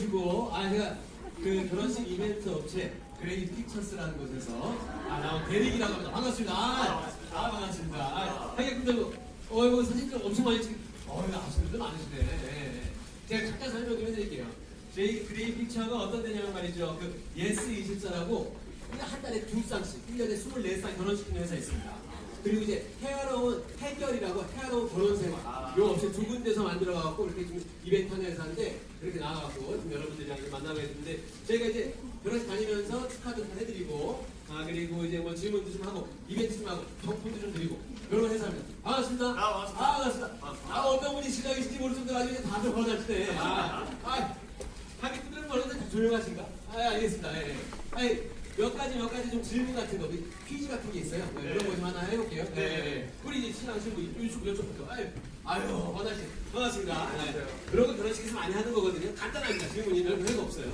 그리고 아 제가 그 결혼식 이벤트 업체 그레이 픽처스라는 곳에서 아 나온 대리기라고 합니다. 반갑습니다. 아, 아, 반갑습니다. 아, 하객분들 어이구 사진들 엄청 많이 찍. 어이 아시는 분들 많으시네. 예, 예. 제가 잠깐 설명 좀 해드릴게요. 저희 그레이 픽처가 어떤 데냐면 말이죠. 그 예스 24라고 한 달에 두 쌍씩 1년에 24쌍 결혼시키는 회사 있습니다. 그리고 이제 헤아로운 해결이라고 헤아로운 결혼생활. 요 업체 두 군데서 만들어갖고 이렇게 좀 이벤트 하는 회사인데 그렇게 나와갖고 좀 여러분들이랑 좀 만나고 했는데 저희가 이제 결혼식 다니면서 축하도 좀 해드리고 아 그리고 이제 뭐 질문도 좀 하고 이벤트 좀 하고 경품도 좀 드리고 이런 회사입니다 반갑습니다. 아, 반갑습니다. 아 반갑습니다. 아 어떤 분이 시작이신지 모를 정도로 아주 그냥 다들 번하시네 아, 아 하객분들은 다 조용하신가? 아 알겠습니다. 예, 예. 아니 몇 가지 몇 가지 좀 질문 같은 거 우리 퀴즈 같은 게 있어요. 네, 그런 거 좀 하나 해볼게요. 네. 네. 우리 이제 신랑 신부 이쪽 이쪽부터. 아유 아유 번하시 반갑습니다. 네. 그런 거 결혼식에서 많이 하는 거거든요. 간단합니다. 질문이 별거 없어요.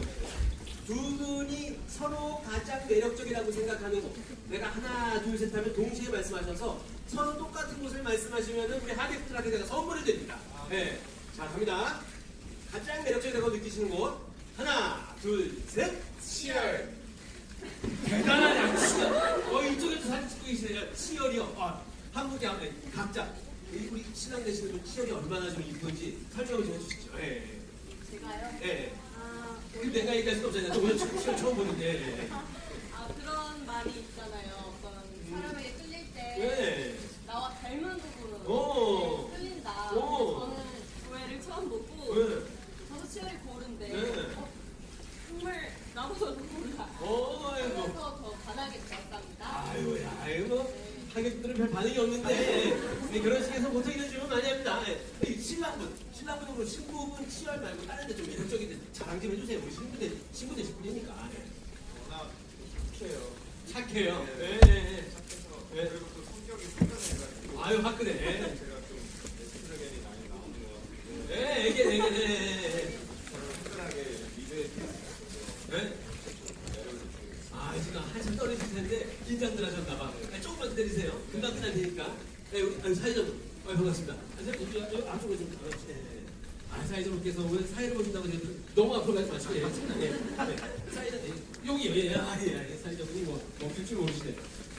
두 분이 서로 가장 매력적이라고 생각하는 곳 내가 하나 둘 셋 하면 동시에 말씀하셔서 서로 똑같은 곳을 말씀하시면 우리 하객분들한테 제가 선물을 드립니다. 네. 자 갑니다. 가장 매력적이라고 느끼시는 곳. 하나 둘 셋. 치열 대단하냐 치열 어 이쪽에도 사진 찍고 계시네요 치열이요 아, 한국에 한번 각자 우리 신랑 되시는 분 치열이 얼마나 좀 이쁜지 설명을 좀 해주시죠 예, 제가요? 예. 예. 아, 이거 내가 얘기할 수는 없잖아요 저 오늘 치열 치열 처음 보는데 예. 아 그런 말이 있잖아요. 어떤 사람에게 끌릴 때 예. 나와 닮은 부분으로 오. 이렇게 끌린다. 오. 저는 조회를 처음 보고 예. 저도 치열이 고른데 네. 어, 정말 나보다 더 몰라. 어, 아이고. 그래서 더 반하게 되었답니다. 아유, 야, 아이고. 하객분들은 별 반응이 없는데 네, 결혼식에서 보통 이런 질문 많이 합니다. 예. 이 신랑분, 신랑분으로 신부분 치열 말고 다른 데좀 매력적인 자랑 좀 해주세요. 우리 신부들, 신부들 식구니까. 예. 워낙 착해요. 착해요. 예, 네. 예, 예. 예. 그리고 또 성격이 순탄해가지고 아유, 화끈해. 제가 좀 에스트로겐이 많이 나오는 것 같고 예, 애게, 애게, 예, 예, 저를 흔들하게 리드해 주셔서 예. 예? 매력을 느끼고 아, 지금 한참 떨리실 텐데 긴장들 하셨나 봐. 네, 조금만 기다리세요. 금방 끝날 테니까. 네, 우리 아니, 사회자분. 아, 반갑습니다. 아, 저, 여기, 여기 앞쪽으로 좀 가주세요. 네, 네. 아, 사회자분께서 왜 사회를 보신다고 해서 너무 앞으로 가지 마시고, 예, 예. 네. 사회자분, 여기요, 예, 아, 예, 예. 사회자분이 뭐, 멈출 줄 모르시네.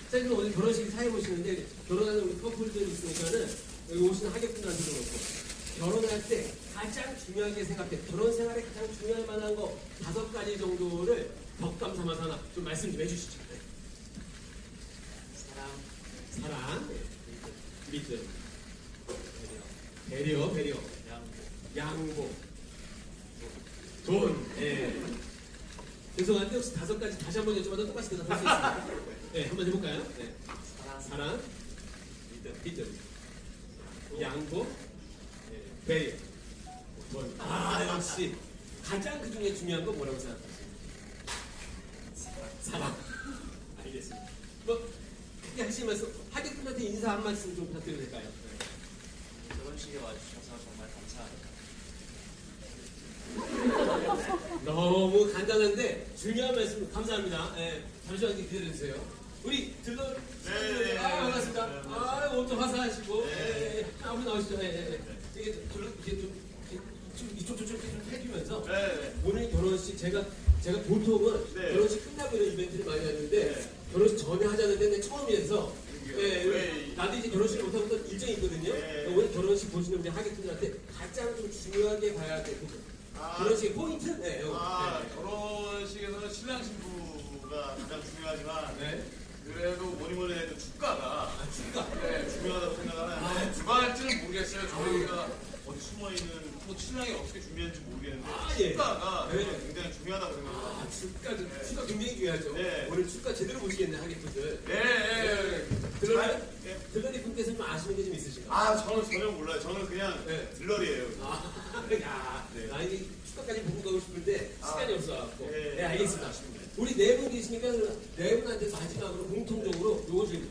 사회자분 오늘 결혼식 사회 보시는데, 결혼하는 우리 커플들 있으니까는, 여기 오시는 하객분들한테도 그렇고, 결혼할 때 가장 중요하게 생각해, 결혼 생활에 가장 중요할 만한 거 다섯 가지 정도를 덕감 삼아서 하나 좀 말씀 좀 해주시죠. 네. 사랑, 사랑, 네. 믿음, 배려, 배려, 양보, 돈, 예. 죄송한데 혹시 다섯 가지 다시 한번 여쭤봐도 똑같이 대답할 수 있습니다. 네, 한번 해볼까요? 네. 사랑, 믿음, 믿음, 양보, 예, 배려, 돈. 아 역시 가장 그 중에 중요한 건 뭐라고 생각하세요? 사랑. 알겠습니다. 뭐 크게 하시면서 하객분한테 인사 한 말씀 좀 부탁드려도 될까요? 결혼식에 와주셔서 정말 감사합니다. 너무 간단한데 중요한 말씀 감사합니다. 예, 잠시만 기다려 주세요. 우리 들러 네. 아 반갑습니다. 아 옷도 화사하시고 네. 예, 예. 한번 나오시죠. 예, 예, 예. 이게 들러 이게 좀 이쪽 이쪽 저쪽 좀 해주면서 네. 오늘 결혼식 제가 제가 보통은 네. 결혼식 끝나고 이런 이벤트를 많이 하는데 네. 결혼식 전에 하자는데 근데 처음이어서 그러게요. 예, 왜? 나도 이제 결혼식을 못하고 또 일정이 있거든요. 네. 오늘 결혼식 보시는 우리 하객분들한테 가장 좀 중요하게 봐야 될 부분. 아, 결혼식 포인트? 네, 요거. 아, 네. 결혼식에서는 신랑 신부가 가장 중요하지만 네. 그래도 뭐니 뭐니 해도 축가가 아, 축가. 네, 중요하다고 생각하는데 아, 누가 할지는 모르겠어요. 저희가 어디 숨어 있는 뭐 신랑이 어떻게 준비했는지 모르겠는데 아, 예. 축가가 네. 굉장히 중요하다고 생각합니다. 아, 축가, 좀- 축가 굉장히 중요하죠. 네. 오늘 축가 제대로 보시겠네, 하객분들. 네, 네. 들러리, 네. 들러리 분께서 좀 아시는 게 좀 있으신가요? 아, 저는 전혀 몰라요. 저는 그냥 네. 들러리예요. 아, 야, 네. 나 이제 축가까지 보고 가고 싶은데 시간이 아, 없어갖고. 네. 네, 알겠습니다. 우리 네 분 계시니까 네 분한테 마지막으로 공통적으로 요거 질문.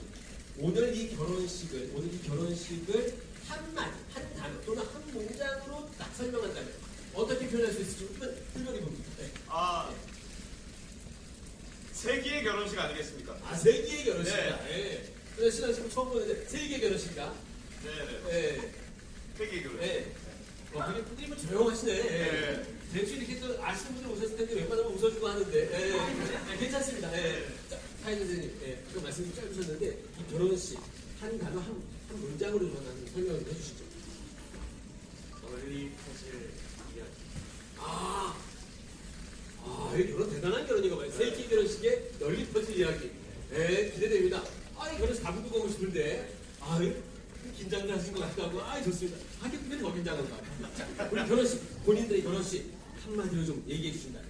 오늘 이 결혼식을, 오늘 이 결혼식을 한 말, 한 단어 또는 한 문장으로 딱 설명한다면 어떻게 표현할 수 있을지 우리는 들러리 봅니다. 네. 아, 세기의 결혼식 아니겠습니까? 아, 세계의 결혼식이다. 예. 네. 신랑 신부 처음 보는데 세계 결혼식이다. 네, 네. 예. 세기의 결혼식. 예. 어, 하객 분들이 조용하시네. 예. 네. 대충 이렇게 또 아시는 분들 오셨을 텐데 웬만하면 웃어주고 하는데 예, 예. 예, 괜찮습니다. 예. 자, 사인 선생님, 예, 그 말씀이 짧으셨는데 이 결혼식 한 단어 한, 한 문장으로 좀 설명을 해주시죠. 널리 퍼질 이야기. 아, 아, 이 결혼 대단한 결혼인가 봐요. 세기 결혼식에 널리 퍼질 이야기. 네, 기대됩니다. 아, 이 결혼식 가보고 가고 싶은데, 아, 긴장도 하신 것 같기도 하고, 아, 좋습니다. 하객분들이 더 긴장한가. 자, 우리 결혼식, 본인들의 결혼식 한마디로 좀 얘기해 주신다.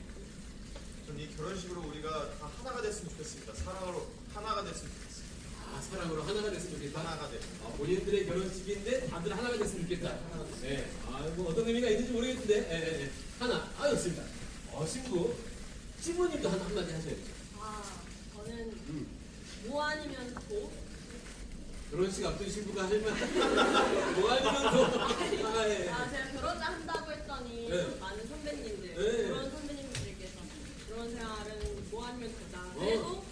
전이 결혼식으로 우리가 다 하나가 됐으면 좋겠습니다. 사랑으로 하나가 됐으면 좋겠습니다. 아, 사랑으로 하나가 됐으면 좋겠다. 하나가 됐. 아, 본인들의 결혼식인데 다들 하나가 됐으면 좋겠다. 네. 아, 뭐 어떤 의미가 있는지 모르겠는데, 예, 예, 예. 하나. 아, 좋습니다. 어, 신부. 신부님도 한, 한마디 하셔야죠. 아, 저는 음. 뭐 아니면 도? 결혼식 앞둔 신부가 할 말, 뭐 아니면 또, 아, 예. 아, 제가 결혼을 한다고 했더니 네. 많은 선배님들, 네. 그런 선배님들께서 결혼 생활은 뭐 아니면 도다. 어. 그래도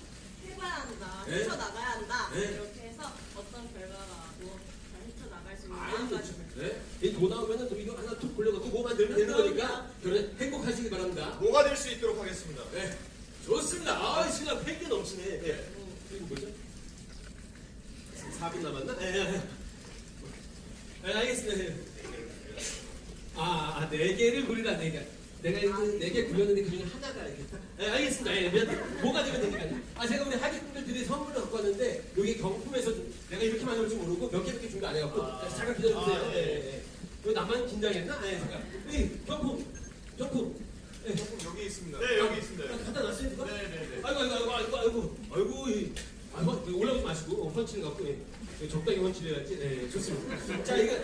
해봐야 한다. 네. 헤쳐나가야 한다. 네. 이렇게 해서 어떤 결과가 뭐 잘 헤쳐나갈 수 있는 아니, 마음가짐. 네. 이도 나오면은 또 이거 하나 툭 굴려갖고 뭐 만 들면 되는 거니까 결혼 행복하시기 바랍니다. 뭐가 될 수 있도록 하겠습니다. 네. 좋습니다. 아, 신랑 팬기 넘치네. 네. 음. 그리고 뭐죠? 4분 남았나? 네. 네. 네, 알겠습니다. 네. 아, 아, 네 개를 굴리라, 네 개. 내가 이제 네개 굴렸는데 그 중에 하나가 이렇게 딱. 네, 알겠습니다. 예, 미안. 뭐가 되면 되니까요. 아, 제가 우리 하객분들들이 선물을 갖고 왔는데, 여기 경품에서 좀 내가 이렇게 많이 올 줄 모르고 몇 개밖에 준비 안 해갖고, 잠깐 기다려주세요. 아, 예, 예, 예. 왜 나만 긴장했나? 네, 잠깐. 이 경품, 경품. 네. 조금 여기 있습니다. 네, 여기 있습니다. 아, 갖다 놨어요, 누가? 네, 네, 네. 아이고, 아이고, 아이고, 아이고, 아이고, 이, 아이 고, 올라오지 마시고, 어, 펀치는 갖고, 예. 예, 적당히 펀치해야지. 네, 좋습니다. 자, 이거,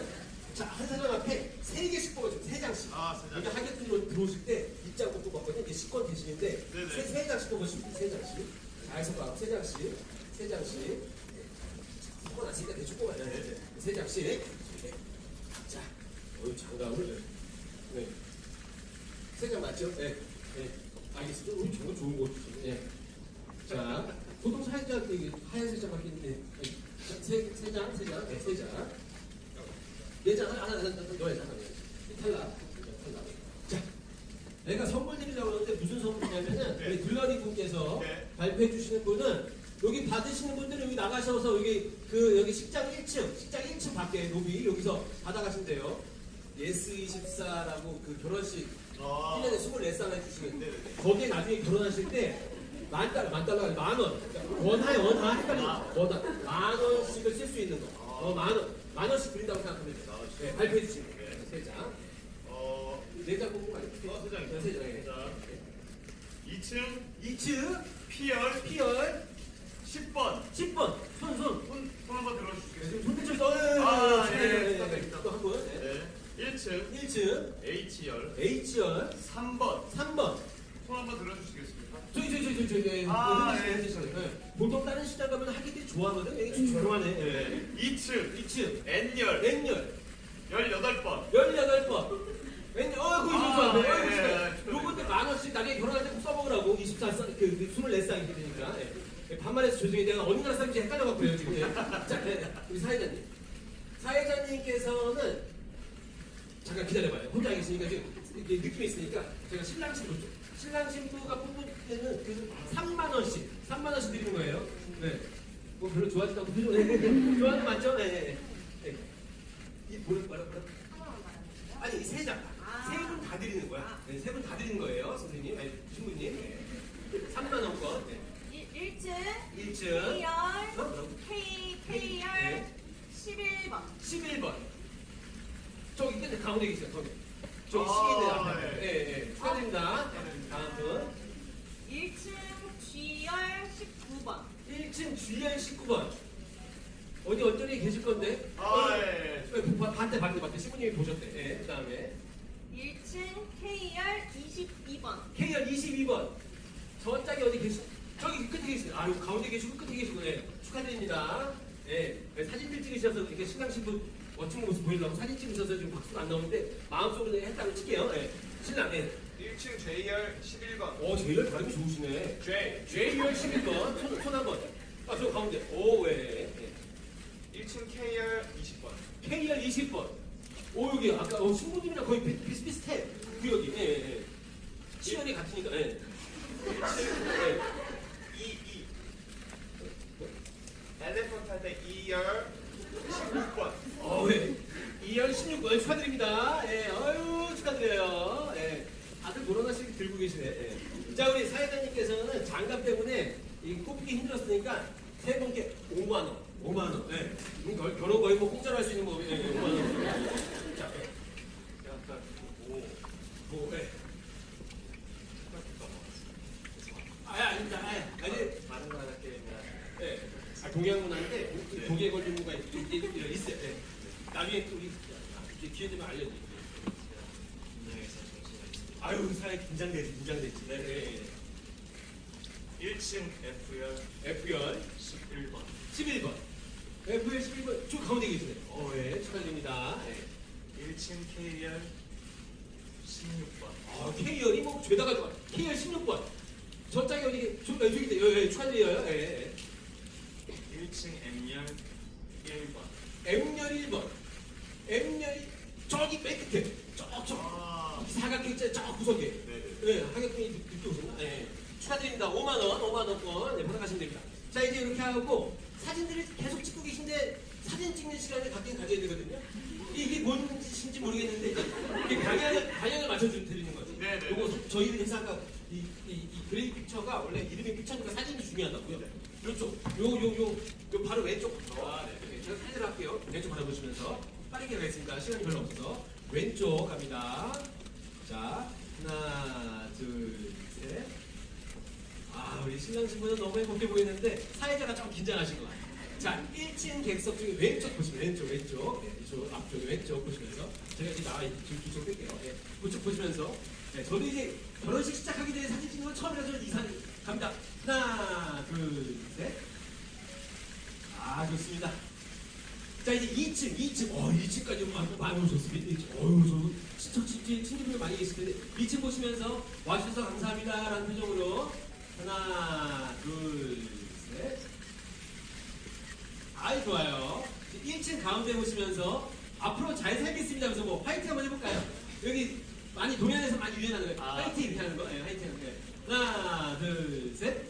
자, 한 사람 앞에 세 개씩 뽑아줘, 세 장씩. 아, 세 장. 그러니까 하객들이 들어오실 때 입장 뽑고 받거든요. 이게 식권 대신인데, 네네. 세, 세 장씩 뽑으시면 세 장씩. 자, 해서 봐, 세 장씩, 세 장씩. 식권 왔으니까 대충 뽑아야 돼. 세 장씩. 네. 자, 어유 장갑을. 네. 세 장 맞죠? 네. 네. 알겠습니다. 우리 정말 좋은 거 주시네. 네. 자, 보통 사회자 그 하얀색 장밖에 있는데, 자, 세, 세 장, 세 장, 네, 세 장. 네 장, 하나, 하나, 하나, 넣어야지, 하나. 이 탈락. 탈락. 자, 내가 선물 드리려고 그러는데 무슨 선물이냐면은, 네. 우리 들러리 분께서 네. 발표해 주시는 분은 여기 받으시는 분들은 여기 나가셔서 여기 그 여기 식장 1층, 식장 1층 밖에 로비 여기서 받아가신대요. 예스 24라고 그 결혼식 아. 1년에 24쌍 해주시는데 네, 네. 거기에 나중에 결혼하실 때 만 달러, 만 아니라 만 원. 원하에 원하 헷갈려. 원하. 만 원씩을 쓸 수 있는 거. 어, 만 원. 만 원씩 드린다고 생각하면 돼요. 네, 발표해 주시면 돼요. 세 장. 어, 네 장 뽑은 거 아니에요? 어, 세 장이요. 세 장. 자, 2층 2층, 피열 피열, 10번. 10번, 손, 손. 손, 손 한번 들어주시겠습니까? 지금 손대쳐 떠요. 아, 예, 부탁드립니다. 또한 번. 네. 네. 1층 1층, H열 H열, 3번. 3번. 손 한번 들어주시겠습니까? 저기, 저기, 저기, 저기, 저기. 아, 네. 예. 네. 보통 다른 시장 가면 하객들이 좋아하거든. 여기 좀 조용하네. 네. 네. 2층 2층, N열 N열, 18번. 18번. N열, 어, 그거 아, 좋아. 예, 예, 예. 요건데 만 원씩 나중에 결혼할 때 꼭 써먹으라고. 24쌍, 그, 그 24쌍 이렇게 되니까. 예. 반말해서 죄송해요. 내가 어느 나라 사람인지 헷갈려갖고요, 지금. 예. 자, 네. 우리 사회자님. 사회자님께서는 잠깐 기다려봐요. 혼자 계시니까 지금 이렇게 느낌이 있으니까 제가 신랑 신부 쪽. 신랑 신부가 뽑을 때는 그 3만 원씩, 3만 원씩 드리는 거예요. 네. 뭐 별로 좋아하지도 않고 별로 네, 네, 네. 좋아하는 거 맞죠? 네, 네, 네. 이 뭐를 뭐라 뭐라? 하나만 말하는 거예요? 아니 세 장. 아. 세분 다 드리는 거야. 네, 세분 다 드리는 거예요, 선생님, 아니 신부님. 네. 3만 원권. 네. 1, 1층 1층. K열 어? 뭐라고? K 네. 11번 11번. 저기 끝에 가운데 계세요, 거기. 저기 아, 시계대 앞에. 네. 예, 예. 축하드립니다. 다음 분. 1층 G열 19번 1층 G열 19번. 어디 어쩌니 계실 건데? 아, 예, 예. 어, 바- 반대, 반대, 반대. 신부님이 보셨대. 예, 그 다음에. 1층 K열 22번 K열 22번. 저 짝이 어디 계시 저기 끝에 계시네. 아, 여기 가운데 계시고 끝에 계시고. 예. 축하드립니다. 예. 예, 사진들 찍으셔서 이렇게 신랑 신부 멋진 모습 보이려고 사진 찍으셔서 지금 박수가 안 나오는데 마음속으로 했다고 칠게요. 예. 신랑, 예. 1층 J열 11번. 어, 제일 발음이 좋으시네. J J열 11번. 손, 손한 번. 아, 저 가운데. 오, 왜. 예. 1층 K열 20번. K열 20번. 오 여기 아까 어, 친구들이랑 거의 비- 비슷비슷해. 구역이. 예, 예, 예. 치열이 같으니까. 예. 예. 이, 이. 엘레펀트 할때 2열 16번. 어, 예. 2열 16번 축하드립니다. 예, 어유 축하드려요. 예. 다들 그런 하씩 들고 계시네. 예. 자, 우리 사회자님께서는 장갑 때문에 이 꼽기 힘들었으니까 세 분께 5만 원. 5만 원. 예. 음, 결- 결혼 거의 뭐 공짜로 할 수 있는 뭐 예, 예, 5만 원. 자, 예. 약간 오. 뭐, 예. 아, 아닙니다. 아, 아니, 많은 나라 게임이라 예. 아, 동양 문화인데 그 독에 걸린 문가 있- 있- 있- 있어요. 예. 나중에 또 우리 기회 되면 알려드릴게요. 분야에서 정신이 있습니다. 아유, 사회 긴장되지, 긴장되지. 네, 네. 1층 F열 F열 11번. 11번. F열 11번. 쭉 가운데 계시네. 어, 예. 축하드립니다. 예. 1층 K열 16번. 아, K열이 뭐 죄다가 좋아. K열 16번. 저 짝이 어디, 저, 예, 저기 있다. 예, 예, 축하드려요. 예. 1층 M열 1번. M열 1번. M열이 저기 맨 끝에. 저, 저. 아. 사각형 있잖아요. 저 구석에. 네네. 예, 하객분이 늦게 오셨나? 예. 축하드립니다. 5만원, 5만원권. 네, 받아가시면 됩니다. 자, 이제 이렇게 하고 사진들을 계속 찍고 계신데 사진 찍는 시간을 갖긴 가져야 되거든요. 이게 뭔 짓인지 모르겠는데 이제 이게 방향을, 방향을 맞춰드리는 거지. 네네. 요거 저희 회사가 이, 이, 이 그레이 픽처가 원래 이름이 픽처니까 사진이 중요하다고요. 이쪽, 요, 요, 요, 요 바로 왼쪽. 아, 네. 네. 제가 사진을 할게요. 왼쪽 바라보시면서 빠르게 가겠습니다. 시간이 별로 없어서. 왼쪽 갑니다. 자, 하나, 둘, 셋. 아, 우리 신랑 신부는 너무 행복해 보이는데 사회자가 좀 긴장하신 것 같아요. 자, 1층 객석 중에 왼쪽 보시면 왼쪽, 왼쪽, 네, 이쪽 앞쪽 왼쪽 보시면서 제가 이제 나와 있는 뒤쪽 뺄게요. 네, 그쪽 보시면서 네, 저도 이제 결혼식 시작하기 전에 사진 찍는 건 처음이라서 이상 갑니다. 하나, 둘, 셋. 아, 좋습니다. 자 이제 2층, 2층, 어 2층까지 많이, 많이 오셨습니다. 2층. 어유 저 친척 친지 친구들 많이 계실 텐데 2층 보시면서 와주셔서 감사합니다라는 표정으로 하나, 둘, 셋. 아이 좋아요. 1층 가운데 보시면서 앞으로 잘 살겠습니다. 하면서 뭐 화이팅 한번 해볼까요? 여기 많이 동양에서 많이 유행하는 거예요. 아. 화이팅 이렇게 하는 거. 네, 화이팅 하는 거예요. 하나, 둘, 셋.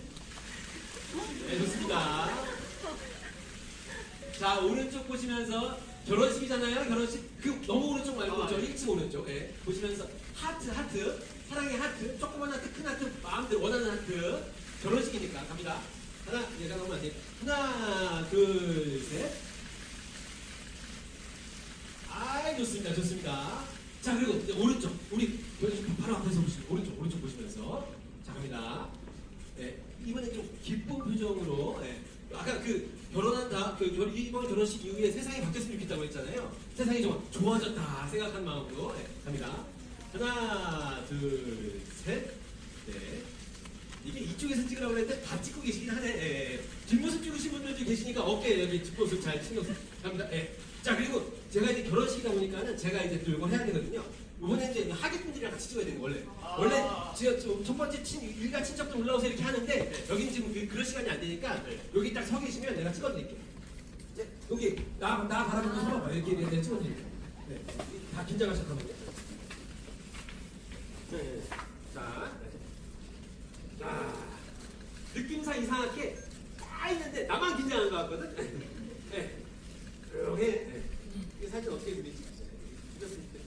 네, 좋습니다. 자 오른쪽 보시면서 결혼식이잖아요. 결혼식 그 너무 오른쪽 말고 아, 저 네. 1층 오른쪽. 예. 보시면서 하트 하트. 사랑의 하트. 조그만 하트 큰 하트. 마음대로 원하는 하트. 결혼식이니까 갑니다. 하나 얘가 너무 안 돼 하나 둘 셋. 아이 좋습니다. 좋습니다. 자 그리고 이제 오른쪽. 우리 결혼식 바로 앞에서 보시면 오른쪽 오른쪽 보시면서. 자 갑니다. 예, 이번에 좀 기쁜 표정으로 예, 아까 그 결혼한다 그 결, 이번 결혼식 이후에 세상이 바뀌었으면 좋겠다고 했잖아요. 세상이 좀 좋아졌다 생각한 마음으로. 예, 갑니다. 하나 둘 셋 네. 이게 이쪽에서 찍으라고 했는데 다 찍고 계시긴 하네. 예, 예. 뒷모습 찍으신 분들도 계시니까 어깨 여기 뒷모습 잘쓰 갑니다. 예. 자 그리고 제가 이제 결혼식이다 보니까는 제가 이제 또 이걸 해야 되거든요 이번에 이제 하객분들이랑 같이 찍어야 되는 거 원래 아. 원래 제가 저- 첫 번째 친 일가 친척들 올라오세요 이렇게 하는데 여기는 지금 그, 그런 시간이 안 되니까 여기 딱 서 계시면 내가 찍어드릴게요. 이제 여기 나, 나 바라보면서 서봐 이렇게 내가 찍어드릴게요. 네. 다 긴장하셨거든요. 네. 자, 자, 느낌상 이상하게 다 있는데 나만 긴장한 것 같거든. 네. 이렇게 네. 이 사진 어떻게 그리지? 찍었을 때.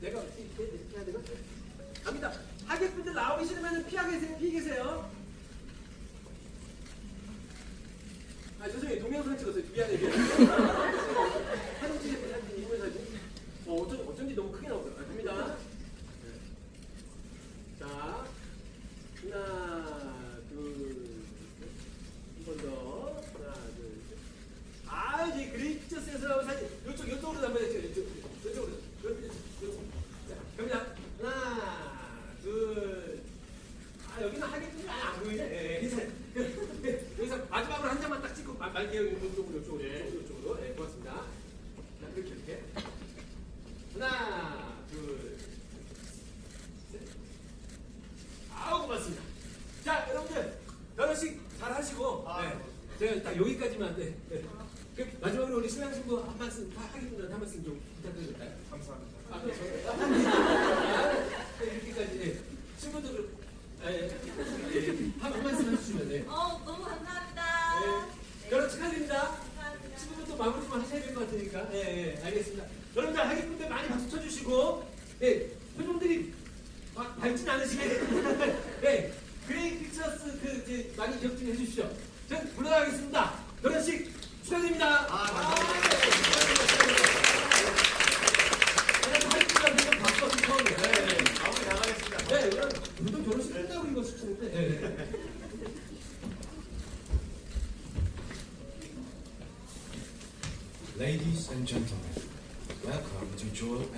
내가 어떻게 이렇게 해야 되나? 갑니다. 하객분들 나오기 싫으면 피하 계세요. 피해 계세요. 아 죄송해요. 동영상 찍었어요. 미안해. 미안해. 사진 찍을 사진 이번 사진. 어 어쩐 어쩐지 너무 크게 나오더라고요. 아, 갑니다. 자 하나 둘한번 더. 하나 둘 셋. 아 이제 그레이 피처스에서 사진 이쪽 이쪽으로 한번 해줘. 이쪽 이쪽으로. 이쪽, 이쪽. 자, 갑니다. 하나, 둘. 아, 여기는 하객분이 안 보이네. 예, 괜찮아요. 여기서 마지막으로 한 장만 딱 찍고 말- 말게요. 이쪽으로, 이쪽으로, 이쪽으로, 이쪽으로. 예, 고맙습니다. 자, 이렇게, 이렇게. 하나, 둘, 셋. 아우, 고맙습니다. 자, 아, 네. 여기까지만. 네. 네. 그 마지막으로 우리 신랑 신부 한 말씀 다 하기 분들한테 한 말씀 좀 부탁드려도 될까요? 감사합니다. 아, 네, 저- 아, 네, 이렇게까지 네. 친구들을 예, 예, 한, 한 말씀 해주시면 네. 어, 너무 감사합니다. 네. 결혼 축하드립니다. 감사합니다. 친구들도 마무리 좀 하셔야 될 것 같으니까. 예, 예, 알겠습니다. 여러분들 하객분들 많이 박수 쳐주시고, 예, 표정들이 막 밝진 않으시게. 예, 그레이 픽처스 그 이제 많이 기억 좀 해주시죠. 전 물러나가겠습니다. 결혼식 축하드립니다. 아, 감사합니다. 마무리 나가겠습니다. 네, 그럼 보통 결혼식 끝나고 이거 시키는데. 네. Ladies and gentlemen, welcome to Joel and